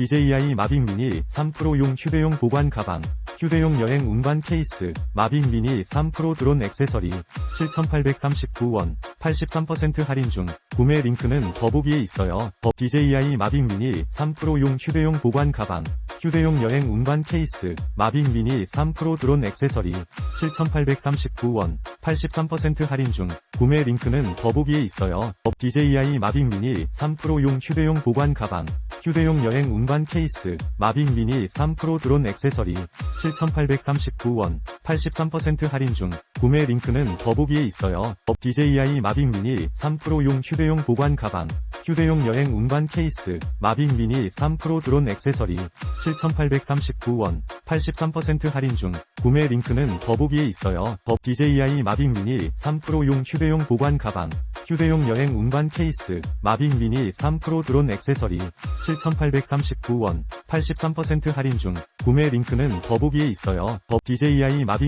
DJI 마빅 미니 3 프로용 휴대용 보관 가방, 휴대용 여행 운반 케이스, 마빅 미니 3 프로 드론 액세서리, 7,839원, 83% 할인 중, 구매 링크는 더보기에 있어요. 더 DJI 마빅 미니 3 프로용 휴대용 보관 가방, 휴대용 여행 운반 케이스, 마빅 미니 3 프로 드론 액세서리, 7,839원, 83% 할인 중, 구매 링크는 더보기에 있어요. 더 DJI 마빅 미니 3 프로용 휴대용 보관 가방, 휴대용 여행 운반 케이스, 마빅 미니 3 프로 드론 액세서리, 7,839원, 83% 할인 중, 구매 링크는 더보기에 있어요. 더 DJI 마빅 미니 3 프로용 휴대용 보관 가방, 휴대용 여행 운반 케이스, 마빅 미니 3 프로 드론 액세서리, 7,839원, 83% 할인 중, 구매 링크는 더보기에 있어요. 더 DJI 마빅 미니 3 프로용 휴대용 보관 가방, 휴대용 여행 운반 케이스, 마빅 미니 3 프로 드론 액세서리, 7,839원, 83% 할인 중, 구매 링크는 더보기에 있어요. 더 DJI 마빅